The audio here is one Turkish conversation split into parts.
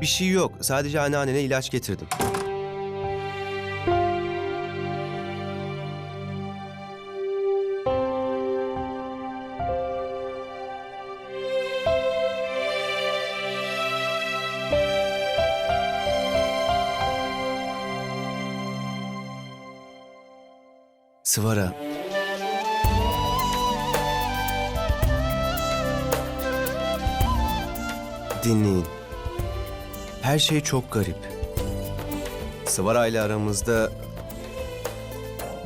Bir şey yok. Sadece anneannene ilaç getirdim. Sıvara. Dinleyin. Her şey çok garip. Sıvara ile aramızda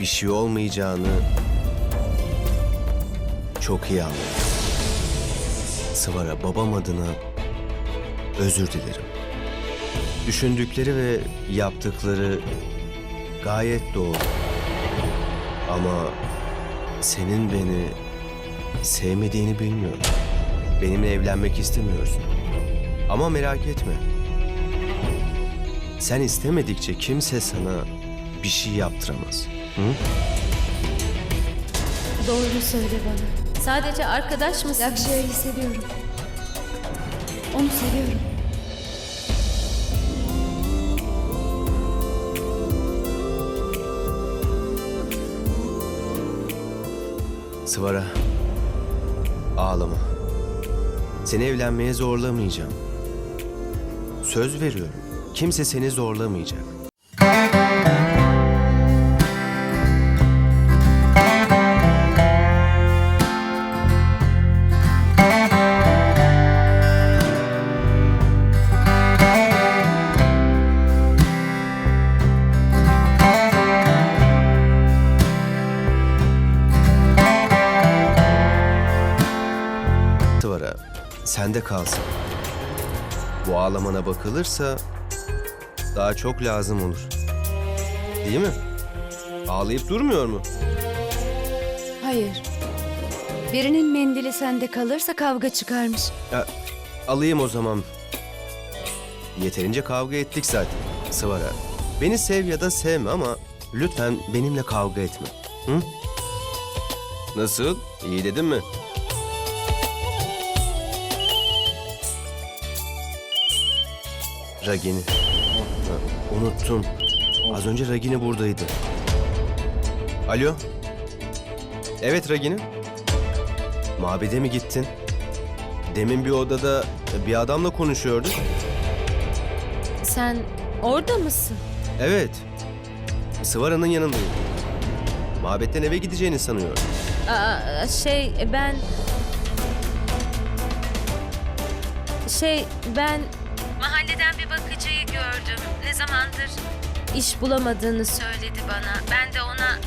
bir şey olmayacağını çok iyi anladım. Sıvara babam adına özür dilerim. Düşündükleri ve yaptıkları gayet doğru. Ama senin beni sevmediğini bilmiyorum. Benimle evlenmek istemiyorsun. Ama merak etme. Sen istemedikçe kimse sana bir şey yaptıramaz. Hı? Doğru söyle bana. Sadece arkadaş mısın? Lakşya'yı seviyorum. Onu seviyorum. Sıvara. Ağlama. Seni evlenmeye zorlamayacağım. Söz veriyorum. Kimse seni zorlamayacak. Sende kalsın. Bu ağlamana bakılırsa daha çok lazım olur. Değil mi? Ağlayıp durmuyor mu? Hayır. Birinin mendili sende kalırsa kavga çıkarmış. Ya, alayım o zaman. Yeterince kavga ettik zaten. Sıvara, beni sev ya da sevme ama lütfen benimle kavga etme. Hı? Nasıl? İyi dedim mi? Ragini. Ha, unuttum. Az önce Ragini buradaydı. Alo? Evet Ragini. Mabede mi gittin? Demin bir odada bir adamla konuşuyorduk. Sen orada mısın? Evet. Sıvara'nın yanındayım. Mabetten eve gideceğini sanıyorum. Aa, şey ben... Şey ben... Mahalleden bir bakıcıyı gördüm. Ne zamandır iş bulamadığını söyledi bana. Ben de ona...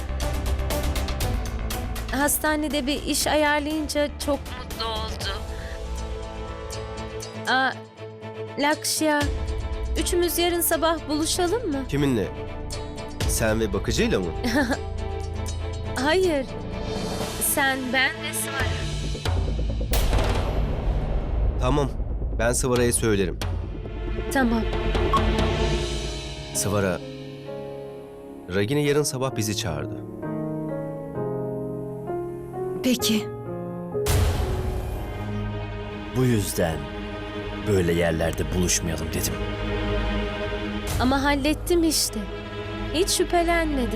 Hastanede bir iş ayarlayınca çok mutlu oldu. Aa, Lakşya, üçümüz yarın sabah buluşalım mı? Kiminle? Sen ve bakıcıyla mı? Hayır. Sen, ben ve Sıvara. tamam. Ben Sıvara'ya söylerim. Tamam. Sıvara, Ragini yarın sabah bizi çağırdı. Peki. Bu yüzden böyle yerlerde buluşmayalım dedim. Ama hallettim işte. Hiç şüphelenmedi.